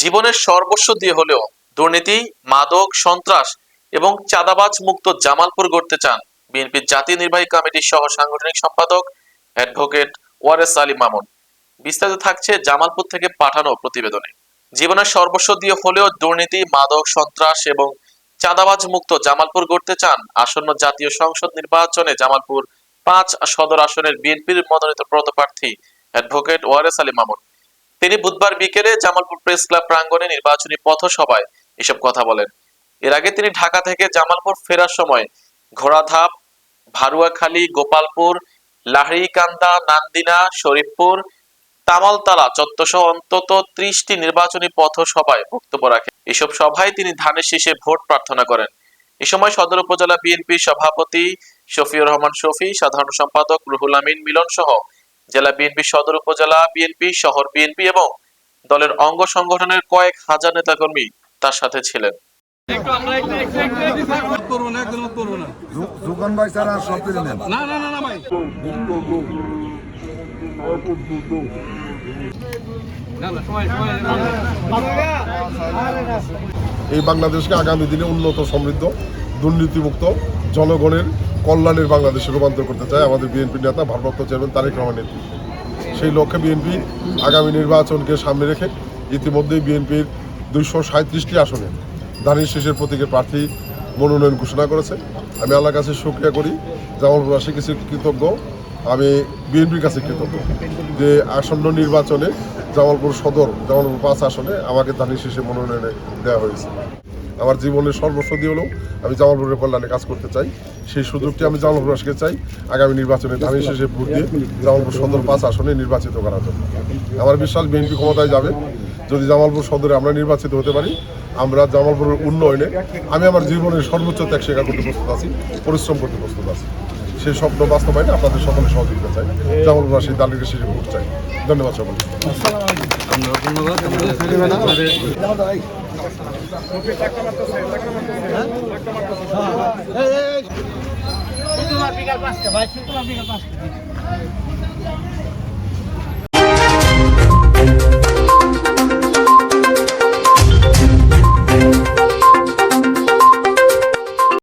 জীবনের সর্বস্ব দিয়ে হলেও দুর্নীতি, মাদক, সন্ত্রাস এবং চাঁদাবাজ মুক্ত জামালপুর গড়তে চান বিএনপির জাতীয় নির্বাহী কমিটির সহ সাংগঠনিক সম্পাদক অ্যাডভোকেট ওয়ারেস আলী মামুন। বিস্তারিত থাকছে জামালপুর থেকে পাঠানো প্রতিবেদনে। জীবনের সর্বস্ব দিয়ে হলেও দুর্নীতি, মাদক, সন্ত্রাস এবং চাঁদাবাজ মুক্ত জামালপুর গড়তে চান আসন্ন জাতীয় সংসদ নির্বাচনে জামালপুর পাঁচ সদর আসনের বিএনপির মনোনীত প্রতপ্রার্থী অ্যাডভোকেট ওয়ারেস আলী মামুন। তিনি বুধবার বিকেলে জামালপুর প্রেস ক্লাব প্রাঙ্গণে নির্বাচনী পথসভায় এসব কথা বলেন। এর আগে তিনি ঢাকা থেকে জামালপুর ফেরার সময় ঘোড়াধাপ, ভারুয়াখালী, গোপালপুর, লাহড়িকান্দা, নান্দিনা, শরীফপুর, তামালতালা চত্বরসহ অন্তত ত্রিশটি নির্বাচনী পথসভায় বক্তব্য রাখেন। এসব সভায় তিনি ধানের শীষে ভোট প্রার্থনা করেন। এ সময় সদর উপজেলা বিএনপির সভাপতি শফিউর রহমান শফি, সাধারণ সম্পাদক রুহুল আমিন মিলন সহ জেলা বিএনপি সদর উপজেলা বিএনপি শহর বিএনপি এবং দলের অঙ্গ সংগঠনের কয়েক হাজার নেতাকর্মী তার সাথে ছিলেন। এই বাংলাদেশকে আগামী দিনে উন্নত সমৃদ্ধ দুর্নীতিমুক্ত জনগণের কল্যাণের বাংলাদেশে রূপান্তর করতে চায় আমাদের বিএনপি নেতা, ভারপ্রাপ্ত চেয়ারম্যান তারেক রহমান নেতৃত্বে। সেই লক্ষ্যে বিএনপি আগামী নির্বাচনকে সামনে রেখে ইতিমধ্যেই বিএনপির দুইশো সাঁত্রিশটি আসনে ধানের শেষের প্রতীকের প্রার্থী মনোনয়ন ঘোষণা করেছে। আমি আল্লাহর কাছে সুক্রিয়া করি জামালপুরবাসী কিছু কৃতজ্ঞ। আমি বিএনপির কাছে কৃতজ্ঞ যে আসন্ন নির্বাচনে জামালপুর সদর, জামালপুর পাঁচ আসনে আমাকে ধানের শেষে মনোনয়নে দেওয়া হয়েছে। আমার জীবনের সর্বস্ব দিয়ে হলেও আমি জামালপুরের কল্যাণে কাজ করতে চাই। সেই সুযোগটি আমি জামালপুরবাসীকে চাই। আগামী নির্বাচনে ধানের শেষে ভোট দিয়ে জামালপুর সদর পাঁচ আসনে নির্বাচিত করার জন্য। আমার বিশ্বাস বিএনপি ক্ষমতায় যাবে। যদি জামালপুর সদরে আমরা নির্বাচিত হতে পারি আমরা জামালপুরের উন্নয়নে আমি আমার জীবনের সর্বোচ্চ ত্যাগ স্বীকার করতে প্রস্তুত আছি পরিশ্রম করতে প্রস্তুত আছি। সেই স্বপ্ন বাস্তবায়নে আপনাদের সকলে সহযোগিতা চাই। জামালপুরবাসী দালিকে শেষে ভোট চাই। ধন্যবাদ সকলকে। শুক্রবার বিকাল পাঁচটা ভাই তোমার বিকাল পাঁচটা